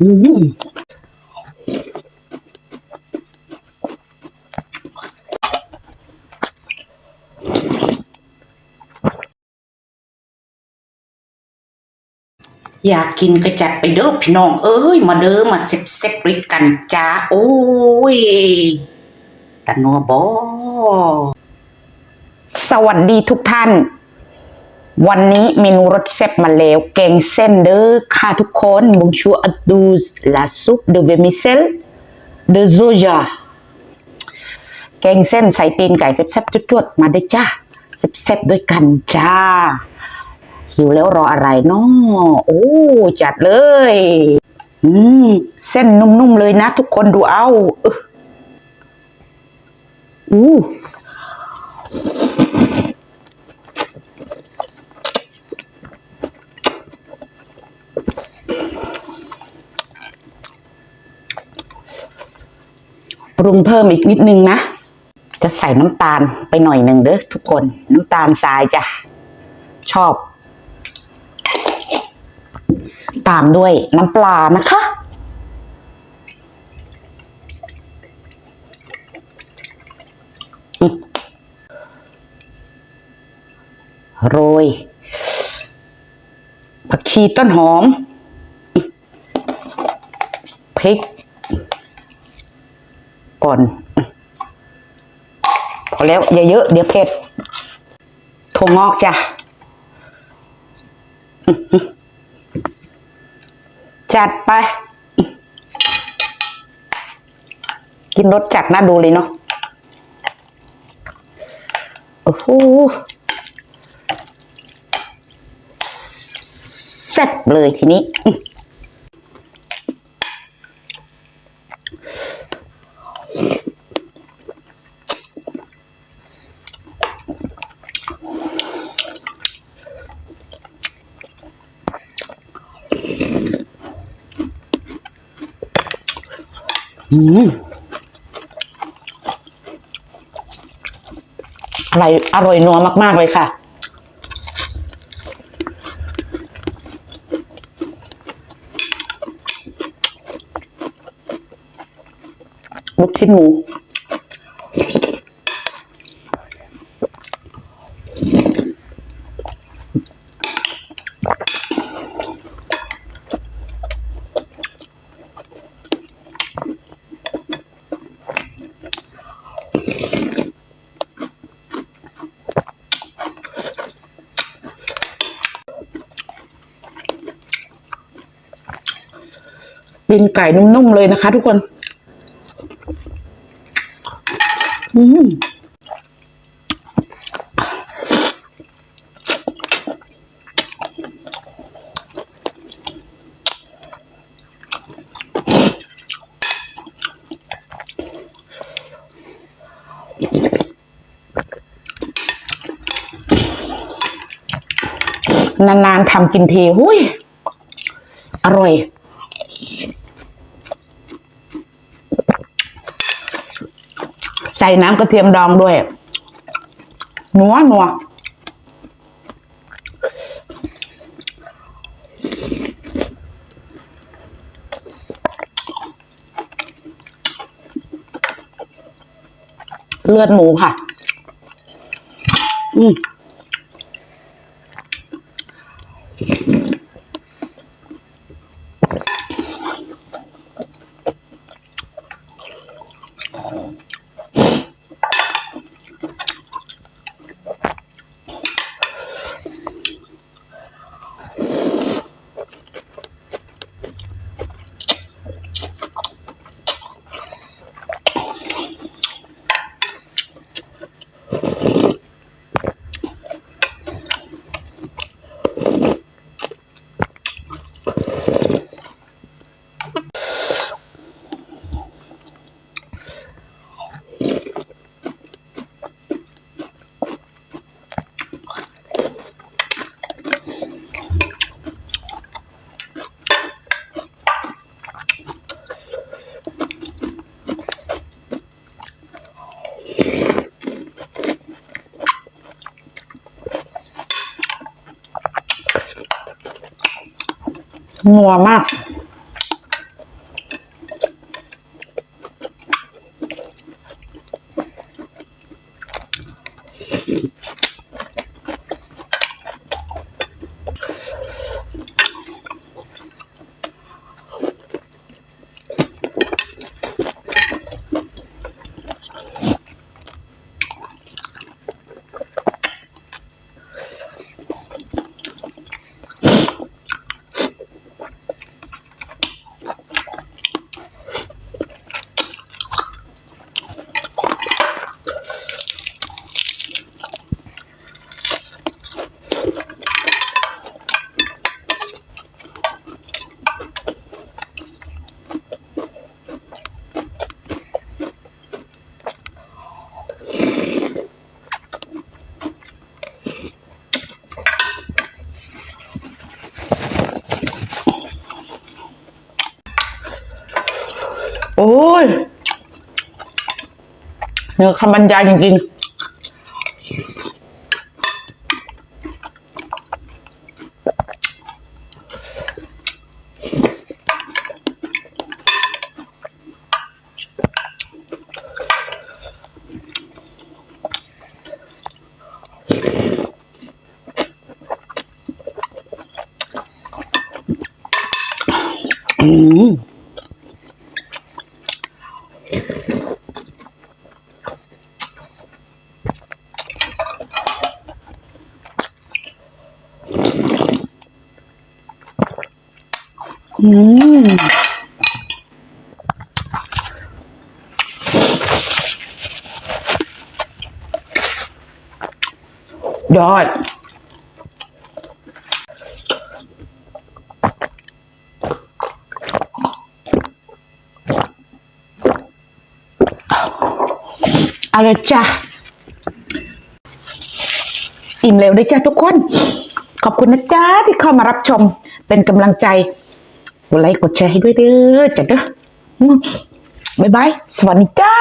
อืมอยากกินก็จัดไปเด้อพี่น้อง เอ้ย มาเด้อมาเซ็บเซ็บๆด้วยกันจ้า โอ้ยตะนัวบอสวัสดีทุกท่าน วันนี้เมนูรสแซ่บมาแล้ว แกงเส้นเด้อค่ะทุกคนบุงชัวอดูสลาซุปเดเวมิเซลเดโซจาแกงเส้นใส่ตีนไก่แซ่บๆจุดๆมาได้จ้าแซ่บๆด้วยกันจ้า หิวแล้วรออะไรเนาะโอ้จัดเลย อืม เส้นนุ่มๆเลยนะทุกคนดูเอาเอ ปรุงเพิ่มอีกนิดนึงนะ จะใส่น้ำตาลไปหน่อยหนึ่งเด้อทุกคน น้ำตาลทรายจ้ะ ชอบ ตามด้วยน้ำปลานะคะ โรย ผักชีต้นหอมพริก ก่อน พอแล้วอย่าเยอะเดี๋ยวเผ็ดถั่วงอกจ้ะจัดไป กินรสจัดน่าดูเลยเนาะโอ้โหแซ่บเลยทีนี้ อืมอะไรอร่อยนัวมาก ๆ เลยค่ะ ลูกชิ้นหมู ดินไก่นุ่มๆเลยนะคะ ทุกคน อืมนานๆทำกินทีหุ้ย อร่อย ใส่น้ำกระเทียมดองด้วยนัวนัวเลือดหมูค่ะ อืม นัวมาก โอ้ยเนื้อคำบรรยายจริงๆ อืม อืมยอด เอาเลยจ้ะอิ่มเร็วด้วยจ้ะทุกคน ขอบคุณนะจ๊ะที่เข้ามารับชมเป็นกำลังใจ กดไลค์กดแชร์ให้ด้วยเด้อจ้ะเด้อบ๊ายบาย สวัสดีจ้า